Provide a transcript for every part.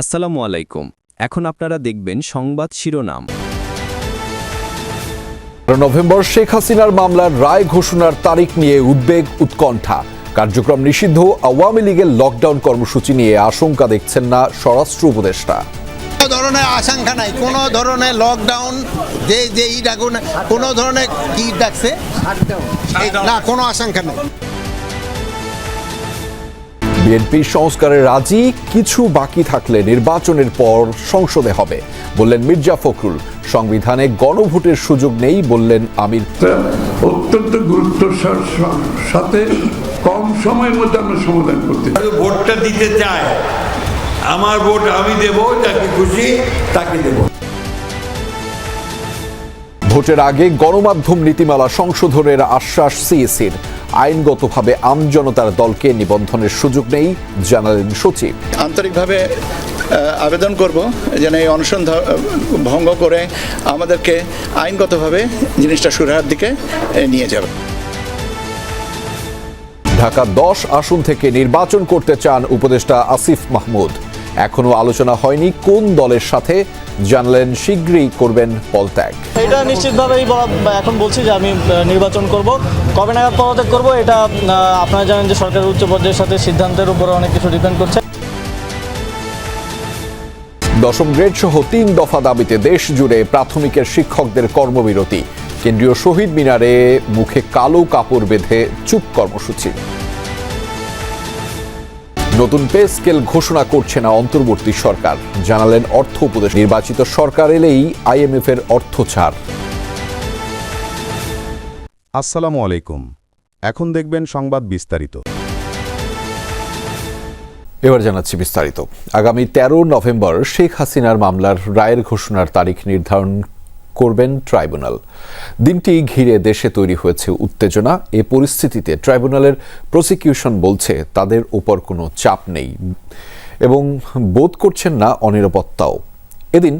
আসসালামু আলাইকুম। এখন আপনারা দেখবেন সংবাদ শিরোনাম। নভেম্বর শেখ হাসিনার মামলার রায় ঘোষণার তারিখ নিয়ে উদ্বেগ উৎকণ্ঠা। কার্যক্রম নিষিদ্ধ আওয়ামী লীগের লকডাউন কর্মসূচি নিয়ে আশঙ্কা দেখছেন না স্বরাষ্ট্র উপদেষ্টা। কোনো ধরনের আশঙ্কা নাই কোনো ধরনের লকডাউন যে যে ই ডাকুন কোনো ধরনের কি ডাকছে? না কোনো আশঙ্কা নেই। বিএনপি সংস্কারে রাজি কিছু বাকি থাকলে নির্বাচনের পর সংসদে হবে বললেন মির্জা ফখরুল। সংবিধানে গণভোটের সুযোগ নেই বললেন আমির। অত্যন্ত গুরুত্ব সাথে কম সময়ের মধ্যে আমরা সমাধান করতে ভোটটা দিতে চাই। আমার ভোট আমি দেব যাকে খুশি তাকে দেব। ভোটের আগে গণমাধ্যম নীতিমালা সংশোধনের আশ্বাস সিএসির। আইনগতভাবে আমজনতার দলকে নিবন্ধনের সুযোগ নেই জানালেন সচিব। আন্তরিকভাবে আহ, আবেদন করব যেন এই অনশন ভঙ্গ করে আমাদেরকে আইনগতভাবে জিনিসটা সুরাহার দিকে নিয়ে যাবে। ঢাকা দশ আসন থেকে নির্বাচন করতে চান উপদেষ্টা আসিফ মাহমুদ। এখনও আলোচনা হয়নি কোন দলের সাথে জানালেন শীঘ্রই করবেন পদত্যাগ। এটা নিশ্চিতভাবেই বলা- এখন বলছি যে আমি নির্বাচন করব। কবে নাগাদ পদত্যাগ করব এটা আপনারা জানেন যে সরকারের উচ্চ পর্যায়ের সাথে সিদ্ধান্তের উপরে অনেক কিছু ডিপেন্ড করছে। দশম গ্রেড সহ তিন দফা দাবিতে দেশ জুড়ে প্রাথমিকের শিক্ষকদের কর্মবিরতি। কেন্দ্রীয় শহীদ মিনারে মুখে কালো কাপড় বেঁধে চুপ কর্মসূচি। নতুন পে স্কেল ঘোষণা করছে না অন্তর্বর্তী সরকার। জানালেন অর্থ উপদেশ নির্বাচিত সরকার এলেই আইএমএফ এর অর্থ ছাড়। আসসালামু আলাইকুম। এখন দেখবেন সংবাদ বিস্তারিত। এবার জানাচ্ছি বিস্তারিত। আগামী তেরো নভেম্বর শেখ হাসিনার মামলার রায়ের ঘোষণার তারিখ নির্ধারণ করবেন ট্রাইব্যুনাল। দিনটি ঘিরে দেশে তৈরি হয়েছে উত্তেজনা। এ পরিস্থিতিতে ট্রাইব্যুনালের প্রসিকিউশন বলছে, তাদের উপর কোনো চাপ নেই এবং বোধ করছেন না অনিরাপত্তাও। এদিন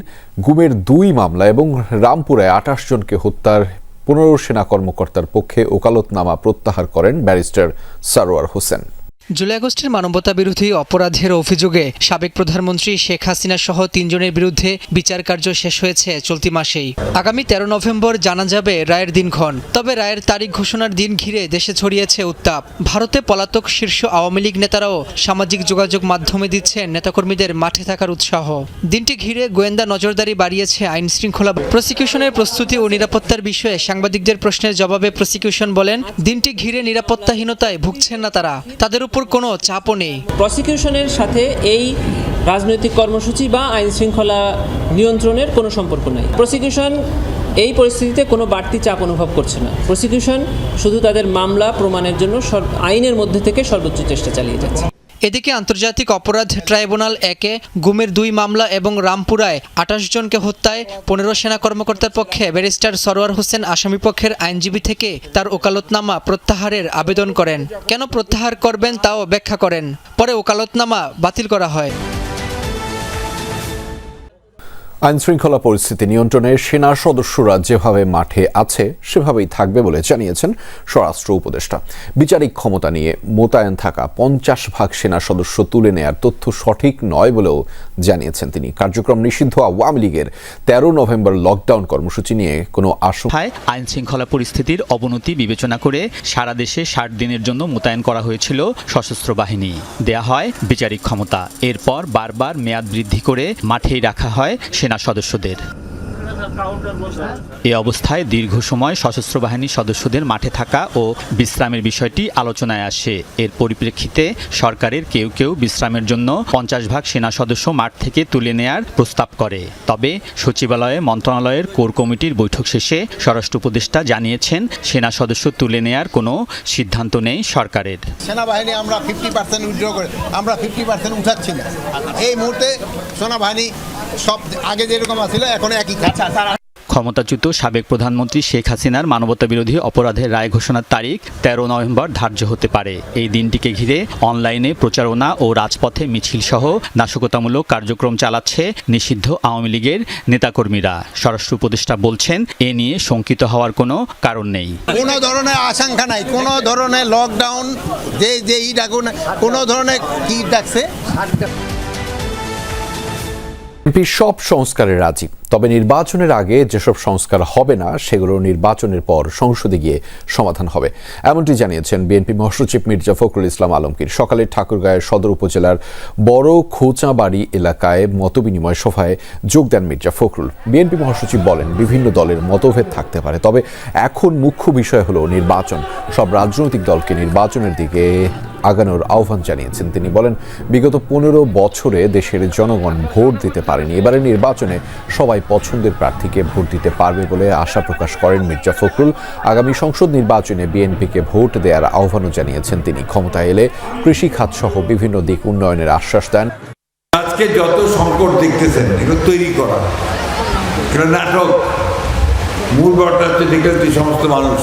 গুমের দুই মামলা এবং রামপুরায় আঠাশ জনকে হত্যার পনেরো সেনা কর্মকর্তার পক্ষে ওকালতনামা প্রত্যাহার করেন ব্যারিস্টার সারোয়ার হোসেন। জুলাই আগস্টের মানবতা বিরোধী অপরাধের অভিযোগে সাবেক প্রধানমন্ত্রী শেখ হাসিনা সহ তিনজনের বিরুদ্ধে বিচার কার্য শেষ হয়েছে চলতি মাসেই। আগামী তেরো নভেম্বর জানা যাবে রায়ের দিনক্ষণ। তবে রায়ের তারিখ ঘোষণার দিন ঘিরে দেশে ছড়িয়েছে উত্তাপ। ভারতে পলাতক শীর্ষ আওয়ামী লীগ নেতারাও সামাজিক যোগাযোগ মাধ্যমে দিচ্ছেন নেতাকর্মীদের মাঠে থাকার উৎসাহ। দিনটি ঘিরে গোয়েন্দা নজরদারি বাড়িয়েছে আইন শৃঙ্খলা প্রসিকিউশনের প্রস্তুতি ও নিরাপত্তার বিষয়ে সাংবাদিকদের প্রশ্নের জবাবে প্রসিকিউশন বলেন, দিনটি ঘিরে নিরাপত্তাহীনতায় ভুগছেন না তারা। তাদের উপর কোনো চাপও নেই। প্রসিকিউশনের সাথে এই রাজনৈতিক কর্মসূচি বা আইন শৃঙ্খলা নিয়ন্ত্রণের কোনো সম্পর্ক নাই। প্রসিকিউশন এই পরিস্থিতিতে কোনো বাড়তি চাপ অনুভব করছে না। প্রসিকিউশন শুধু তাদের মামলা প্রমাণের জন্য আইনের মধ্যে থেকে সর্বোচ্চ চেষ্টা চালিয়ে যাচ্ছে। এদিকে আন্তর্জাতিক অপরাধ ট্রাইব্যুনাল একে গুমের দুই মামলা এবং রামপুরায় আঠাশ জনকে হত্যায় পনেরো সেনা কর্মকর্তার পক্ষে ব্যারিস্টার সরোয়ার হোসেন আসামিপক্ষের আইনজীবী থেকে তার ওকালতনামা প্রত্যাহারের আবেদন করেন। কেন প্রত্যাহার করবেন তাও ব্যাখ্যা করেন। পরে ওকালতনামা বাতিল করা হয়। আইন শৃঙ্খলা পরিস্থিতি নিয়ন্ত্রণে সেনা সদস্যরা যেভাবে মাঠে আছে, সেভাবেই থাকবে বলে জানিয়েছেন স্বরাষ্ট্র উপদেষ্টা। বিচারিক ক্ষমতা নিয়ে মোতায়েন থাকা পঞ্চাশ ভাগ সেনা সদস্য তুলে নেয়ার তথ্য সঠিক নয় বলেও জানিয়েছেন তিনি। কার্যক্রম নিষিদ্ধ আওয়ামী লীগের তেরো নভেম্বর লকডাউন কর্মসূচি নিয়ে কোনো আশঙ্কা হয় আইন শৃঙ্খলা পরিস্থিতির অবনতি বিবেচনা করে সারা দেশে ষাট দিনের জন্য মোতায়েন করা হয়েছিল সশস্ত্র বাহিনী। দেয়া হয় বিচারিক ক্ষমতা। এরপর বারবার মেয়াদ বৃদ্ধি করে মাঠেই রাখা হয় সেনা সদস্যদের। এ অবস্থায় দীর্ঘ সময় সশস্ত্র বাহিনীর সদস্যদের মাঠে থাকা ও বিশ্রামের বিষয়টি আলোচনায় আসে। এর পরিপ্রেক্ষিতে সরকারের কেউ কেউ বিশ্রামের জন্য পঞ্চাশ ভাগ সেনা সদস্য মাঠ থেকে তুলে নেয়ার প্রস্তাব করে। তবে সচিবালয়ে মন্ত্রণালয়ের কোর কমিটির বৈঠক শেষে স্বরাষ্ট্র উপদেষ্টা জানিয়েছেন সেনা সদস্য তুলে নেয়ার কোনো সিদ্ধান্ত নেই সরকারের। সেনাবাহিনী আমরা ফিফটি পার্সেন্ট উইথড্র করে আমরা ফিফটি পার্সেন্ট উঠাচ্ছি না। এই মুহূর্তে সেনাবাহিনী সব আগে যেরকম আছিল এখন একই। খাচ্ছে ক্ষমতাচ্যুত সাবেক প্রধানমন্ত্রী শেখ হাসিনার মানবতা বিরোধী অপরাধের রায় ঘোষণার তারিখ তেরো নভেম্বর ধার্য হতে পারে। এই দিনটিকে ঘিরে অনলাইনে প্রচারণা ও রাজপথে মিছিল সহ নাশকতামূলক কার্যক্রম চালাচ্ছে নিষিদ্ধ আওয়ামী লীগের নেতাকর্মীরা। স্বরাষ্ট্র উপদেষ্টা বলছেন, এ নিয়ে শঙ্কিত হওয়ার কোনো কারণ নেই। কোনো ধরনের আশঙ্কা নাই। কোনো ধরনের লকডাউন যে যে ই ডাকুন কোনো ধরনের কি ডাকছে? বিএনপি সব সংস্কারে রাজি। তবে নির্বাচনের আগে যেসব সংস্কার হবে না, সেগুলো নির্বাচনের পর সংসদে গিয়ে সমাধান হবে। এমনটি জানিয়েছেন বিএনপি মহাসচিব মির্জা ফখরুল ইসলাম আলমগীর। সকালে ঠাকুরগাঁয়ের সদর উপজেলার বড় খোঁচাবাড়ি এলাকায় মতবিনিময় সভায় যোগ দেন মির্জা ফখরুল। বিএনপি মহাসচিব বলেন, বিভিন্ন দলের মতভেদ থাকতে পারে। তবে এখন মুখ্য বিষয় হলো নির্বাচন। সব রাজনৈতিক দলকে নির্বাচনের দিকে আগানোর আহ্বান জানিয়েছেন। তিনি বলেন, বিগত পনেরো বছরে দেশের জনগণ ভোট দিতে পারেনি। এবারে নির্বাচনে সবাই পছন্দের প্রার্থীকে ভোট দিতে পারবে বলে আশা প্রকাশ করেন মির্জা ফখরুল। আগামী সংসদ নির্বাচনে বিএনপিকে ভোট দেওয়ার আহ্বানও জানিয়েছেন তিনি। ক্ষমতায় এলে কৃষি খাত সহ বিভিন্ন দিক উন্নয়নের আশ্বাস দেন। আজকে যত সংকট দেখতেছেন, এগুলো তৈরি করা। নাটক। মূল ব্যাপারটা হচ্ছে সমস্ত মানুষ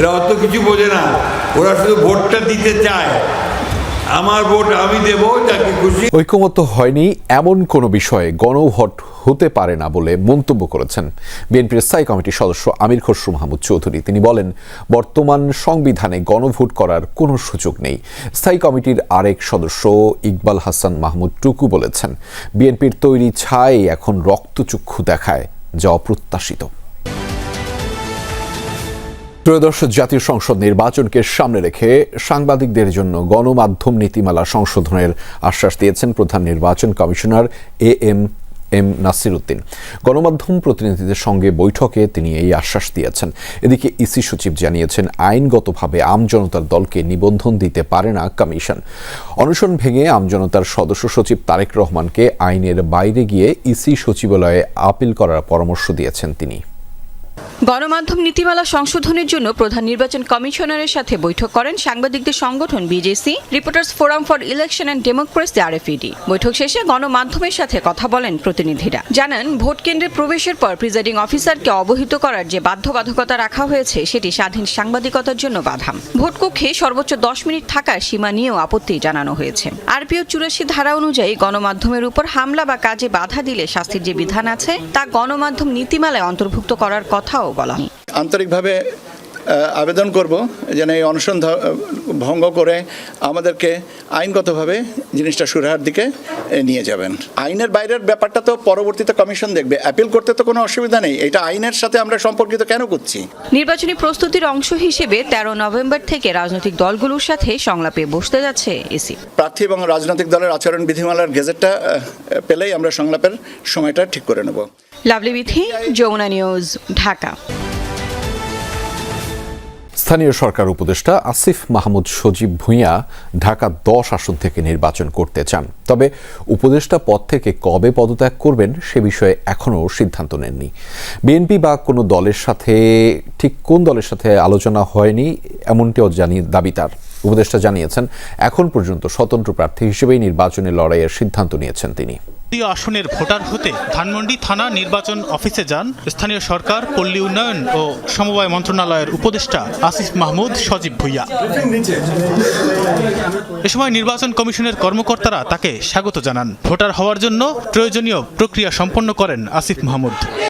এরা অত কিছু বোঝে না। ওরা শুধু ভোটটা দিতে চায়। আমার ভোট আমি দেবো, যাকে খুশি। ঐকমত্য হয়নি এমন কোনো বিষয়ে গণভোট হতে পারে না বলে মন্তব্য করেছেন বিএনপির স্থায়ী কমিটির সদস্য আমির খসরু মাহমুদ চৌধুরী। তিনি বলেন, বর্তমান সংবিধানে গণভোট করার কোনো সুযোগ নেই। স্থায়ী কমিটির আরেক সদস্য ইকবাল হাসান মাহমুদ টুকু বলেছেন, বিএনপির তৈরি ছাই এখন রক্তচক্ষু দেখায়, যা অপ্রত্যাশিত। ত্রয়োদশ জাতীয় সংসদ নির্বাচনকে সামনে রেখে সাংবাদিকদের জন্য গণমাধ্যম নীতিমালা সংশোধনের আশ্বাস দিয়েছেন প্রধান নির্বাচন commissioner A M M Nasir Uddin গণমাধ্যম প্রতিনিধিদের সঙ্গে বৈঠকে তিনি এই আশ্বাস দিয়েছেন। এদিকে ইসি সচিব জানিয়েছেন, আইনগতভাবে আমজনতার দলকে নিবন্ধন দিতে পারে না কমিশন। অনশন ভেঙে আমজনতার সদস্য সচিব তারেক রহমানকে আইনের বাইরে গিয়ে ইসি সচিবালয়ে আপিল করার পরামর্শ দিয়েছেন তিনি। গণমাধ্যম নীতিমালা সংশোধনের জন্য প্রধান নির্বাচন কমিশনারের সাথে বৈঠক করেন সাংবাদিকদের সংগঠন BJC, reporters forum for election and democracy, RFED. বৈঠক শেষে গণমাধ্যমের সাথে কথা বলেন প্রতিনিধিরা। জানান, ভোট কেন্দ্রে প্রবেশের পর প্রিজাইডিং অফিসারকে অবহিত করার যে বাধ্যবাধকতা রাখা হয়েছে, সেটি স্বাধীন সাংবাদিকতার জন্য বাধা ভোট কক্ষে সর্বোচ্চ দশ মিনিট থাকার সীমা নিয়েও আপত্তি জানানো হয়েছে। আরপিও চুরাশি ধারা অনুযায়ী গণমাধ্যমের উপর হামলা বা কাজে বাধা দিলে শাস্তির যে বিধান আছে, তা গণমাধ্যম নীতিমালায় অন্তর্ভুক্ত করার কথাও বলা হয় আন্তরিকভাবে আবেদন করব যেন এই অনশন ভঙ্গ করে আমাদেরকে আইনগতভাবে জিনিসটা সুরাহার দিকে নিয়ে যাবেন। আইনের বাইরের ব্যাপারটা তো পরবর্তীতে কমিশন দেখবে। অ্যাপিল করতে তো কোনো অসুবিধা নেই। এটা আইনের সাথে আমরা সম্পর্কিত কেন করছি? নির্বাচনী প্রস্তুতির অংশ হিসেবে তেরো নভেম্বর থেকে রাজনৈতিক দলগুলোর সাথে সংলাপে বসতে যাচ্ছে এসি। প্রার্থী এবং রাজনৈতিক দলের আচরণ বিধিমালার গেজেটটা পেলেই আমরা সংলাপের সময়টা ঠিক করে নেব। লাভলি বিথি যমুনা নিউজ ঢাকা স্থানীয় সরকার উপদেষ্টা আসিফ মাহমুদ সজীব ভূঁইয়া ঢাকা দশ আসন থেকে নির্বাচন করতে চান। তবে উপদেষ্টা পদ থেকে কবে পদত্যাগ করবেন সে বিষয়ে এখনও সিদ্ধান্ত নেননি। বিএনপি বা কোনো দলের সাথে, ঠিক কোন দলের সাথে আলোচনা হয়নি, এমনটিও জানিয়ে দাবি তার। উপদেষ্টা জানিয়েছেন, এখন পর্যন্ত স্বতন্ত্র প্রার্থী হিসেবেই নির্বাচনে লড়াইয়ের সিদ্ধান্ত নিয়েছেন তিনি। আসনের ভোটার হতে ধানমন্ডি থানা নির্বাচন অফিসে যান। স্থানীয় সরকার, পল্লী উন্নয়ন ও সমবায় মন্ত্রণালয়ের উপদেষ্টা আসিফ মাহমুদ, সজীব ভুইয়া। এ সময় নির্বাচন কমিশনের কর্মকর্তারা তাকে স্বাগত জানান। ভোটার হওয়ার জন্য প্রয়োজনীয় প্রক্রিয়া সম্পন্ন করেন আসিফ মাহমুদ।